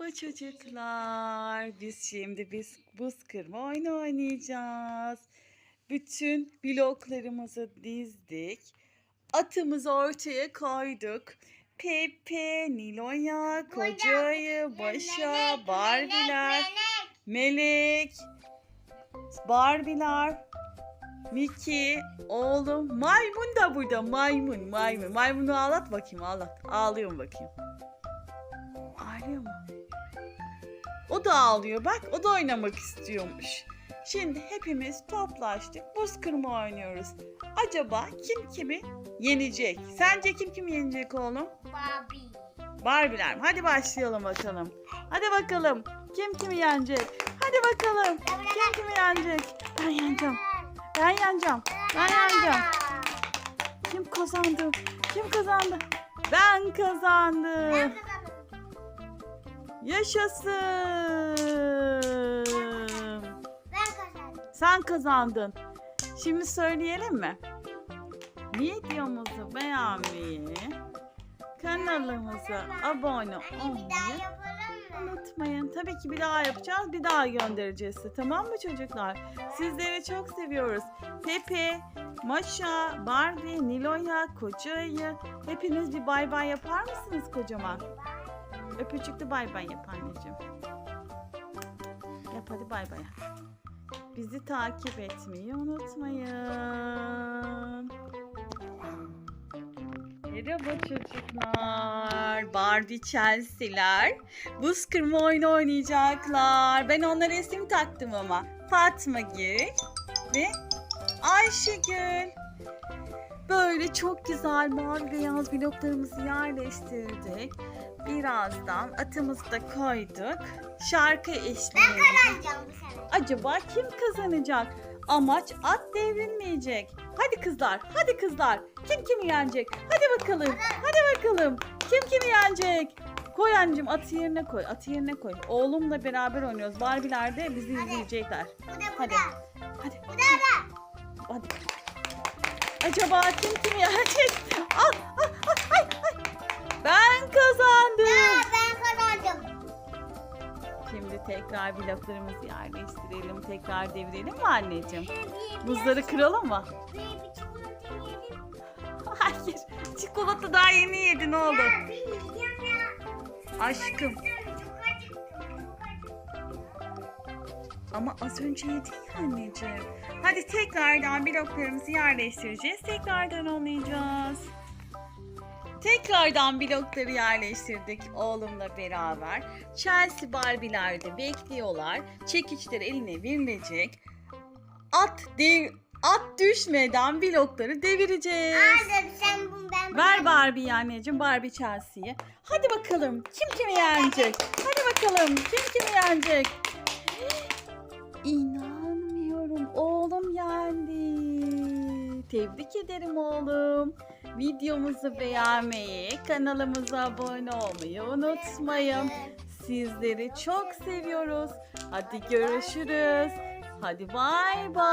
Merhaba çocuklar. Biz şimdi biz buz kırma oyunu oynayacağız. Bütün bloklarımızı dizdik. Atımızı ortaya koyduk. Pepe, Nilo'ya, Koca'yı, Başa, Barbiler, Melek, Barbiler, Miki, oğlum, maymun da burada. Maymun, maymun. Maymunu ağlat bakayım, ağlat. Ağlıyor mu bakayım? Ağlıyor mu? O da ağlıyor bak, o da oynamak istiyormuş. Şimdi hepimiz toplaştık, buz kırma oynuyoruz. Acaba kim kimi yenecek? Sence kim kimi yenecek oğlum? Barbie. Barbiler mi? Hadi başlayalım bakalım. Hadi bakalım. Kim kimi yenecek? Hadi bakalım. Kim kimi yenecek? Ben yeneceğim. Ben yeneceğim. Ben yeneceğim. Kim kazandı? Kim kazandı? Ben kazandım. Ben kazandım. Yaşasın. Ben kazandım. Sen kazandın. Şimdi söyleyelim mi? Videomuzu beğenmeyi, kanalımıza abone daha olmayı unutmayın. Tabii ki bir daha yapacağız, bir daha göndereceğiz size. Tamam mı çocuklar? Sizleri çok seviyoruz. Pepe, Maşa, Barbie, Nilo'ya, Koca'yı hepiniz bir bay bay yapar mısınız kocaman? Öpücükle bay bay yap anneciğim. Yap hadi bay bay. Bizi takip etmeyi unutmayın. Merhaba çocuklar. Barbie Chelsea'ler. Buz kırma oyunu oynayacaklar. Ben onlara isim taktım ama. Fatma Gül ve Ayşegül. Böyle çok güzel mavi beyaz bloklarımızı yerleştirdik. Birazdan atımızı da koyduk. Şarkı eşliğinde. Kazanacağım bu sefer. Acaba kim kazanacak? Amaç at devrilmeyecek. Hadi kızlar, hadi kızlar. Kim kimi yenecek? Hadi bakalım, hadi bakalım. Kim kimi yenecek? Koy anneciğim atı yerine koy, atı yerine koy. Oğlumla beraber oynuyoruz. Barbiler de bizi Hadi. izleyecekler. Bu da bu Hadi. da. Hadi, Bu da da. hadi. Acaba kim kimi yenecek? Ah, ah, ah, ay, ay. Ben kazandım. Aa, ben kazandım. Şimdi tekrar bloklarımızı yerleştirelim. Tekrar devirelim mi anneciğim? Bir- Buzları kıralım mı? Hayır. Çikolata daha yeni yedin oğlum. Aşkım. Ama az önce yedin ya anneciğim. Hadi tekrardan bloklarımızı yerleştireceğiz. Tekrardan oynayacağız. Tekrardan blokları yerleştirdik oğlumla beraber. Chelsea Barbie'ler de bekliyorlar. Çekiçler eline verilecek. At dev at düşmeden blokları devireceğiz. Aa, sen bunu ben Ver Barbie anneciğim, Barbie Chelsea'yi. Hadi bakalım kim kimi yenecek? Hadi bakalım kim kimi yenecek? İnanmıyorum oğlum yendi. Tebrik ederim oğlum. Videomuzu beğenmeyi, kanalımıza abone olmayı unutmayın. Sizleri çok seviyoruz. Hadi görüşürüz. Hadi bay bay.